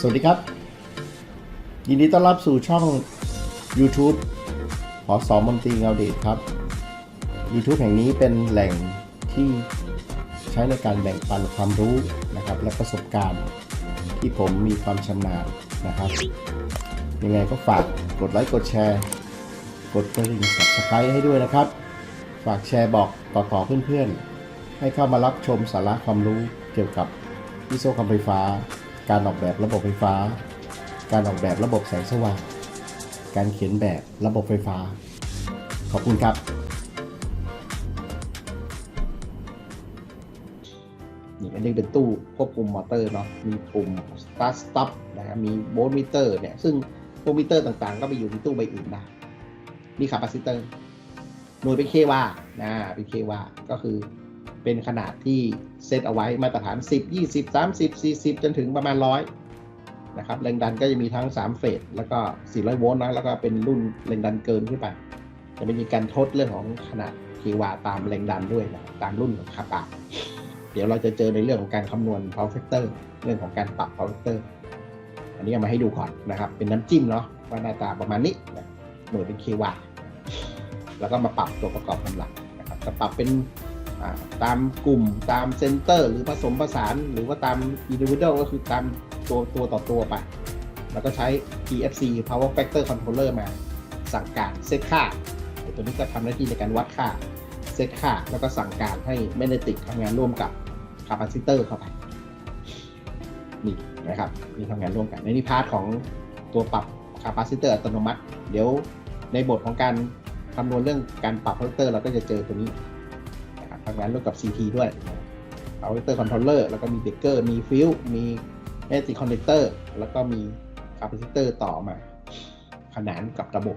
สวัสดีครับ ยินดีต้อนรับสู่ช่อง YouTube หอสอมนตรีเงาเดชครับ YouTube แห่งนี้เป็นแหล่งที่ใช้ในการแบ่งปันความรู้นะครับ และประสบการณ์ที่ผมมีความชำนาญนะครับ ยังไงก็ฝากกดไลค์กดแชร์ กดกระดิ่ง subscribe ให้ด้วยนะครับ ฝากแชร์บอกต่อๆเพื่อนๆ ให้เข้ามารับชมสาระความรู้เกี่ยวกับวิศวกรรมไฟฟ้า การออกแบบระบบไฟฟ้า การออกแบบระบบแสงสว่าง การเขียนแบบระบบไฟฟ้า ขอบคุณครับนี่อันนี้เป็นตู้ควบคุมมอเตอร์เนาะ มีปุ่ม start stop นะครับมีโวลต์มิเตอร์เนี่ย ซึ่งโวลต์มิเตอร์ต่างๆ ก็ไปอยู่ในตู้ใบอื่นได้นี่คาปาซิเตอร์ หน่วยเป็นเควานะ เป็นเควาก็คือ เป็นขนาดที่เซตเอาไว้มาตรฐาน 10 20 30 40 จนถึงประมาณ 100 นะครับแรงดันก็จะมีทั้ง 3 เฟสแล้วก็ 400 โวลต์นะแล้วก็เป็นรุ่นแรงดันเกินขึ้นไป จะไม่มีการทดเรื่องของขนาดเควาตามแรงดันด้วยนะตามรุ่นของคาปาเดี๋ยวเราจะเจอในเรื่องของการคำนวณ power factor เรื่องของการปรับ power factor อันนี้เอามาให้ดูก่อนนะครับ เป็นน้ำจิ้มเนาะว่าหน้าตาประมาณนี้หน่วยเป็นเควาแล้วก็มาปรับตัวประกอบกำลังนะครับจะปรับเป็น ตามกลุ่มตามเซนเตอร์ หรือผสมผสาน หรือว่าตาม individual ก็คือตามตัวตัวต่อตัวไป แล้วก็ใช้ PFC power factor controller มาสั่งการเซตค่าตัวนี้ก็ทำหน้าที่ในการวัดค่าเซตค่า แล้วก็สั่งการให้แมกเนติกทำงานร่วมกับคาปาซิเตอร์เข้าไปนี่นะครับนี่ทำงานร่วมกันในนี้พาร์ทของตัวปรับคาปาซิเตอร์อัตโนมัติ เดี๋ยวในบทของการคำนวณเรื่องการปรับคาแรคเตอร์เราก็จะเจอตัวนี้ ทำงานร่วมกับ CT ด้วยคาแรคเตอร์คอนโทรลเลอร์แล้วก็มีเบรกเกอร์ มีฟิลมีแมติคอนเนคเตอร์ แล้วก็มีคาปาซิเตอร์ต่อมา ขนานกับระบบ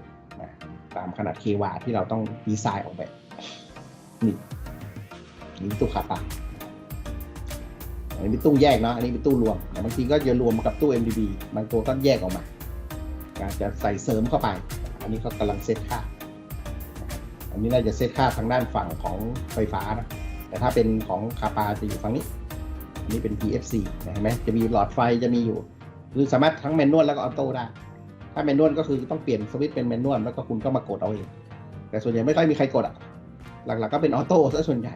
ตามขนาดเควาที่เราต้องดีไซน์ออกแบบ นี่นี่ตู้คาปาอันนี้เป็นตู้แยกเนาะ อันนี้เป็นตู้รวมแต่บางทีก็จะรวมกับตู้ MDB บางตัวก็แยกออกมา การจะใส่เสริมเข้าไป อันนี้เขากำลังเซตค่า อันนี้น่าจะเซตค่าทางด้านฝั่งของไฟฟ้านะ แต่ถ้าเป็นของคาปาจะอยู่ฝั่งนี้ อันนี้เป็น PFC นะเห็นไหมจะมีหลอดไฟจะมีอยู่ คือสามารถทั้งแมนนวลแล้วก็ออโต้ได้ ถ้าแมนนวลก็คือต้องเปลี่ยนสวิตช์เป็นแมนนวลแล้วก็คุณก็มากดเอาเอง แต่ส่วนใหญ่ไม่ค่อยมีใครกดอะ หลักๆก็เป็นออโต้ซะส่วนใหญ่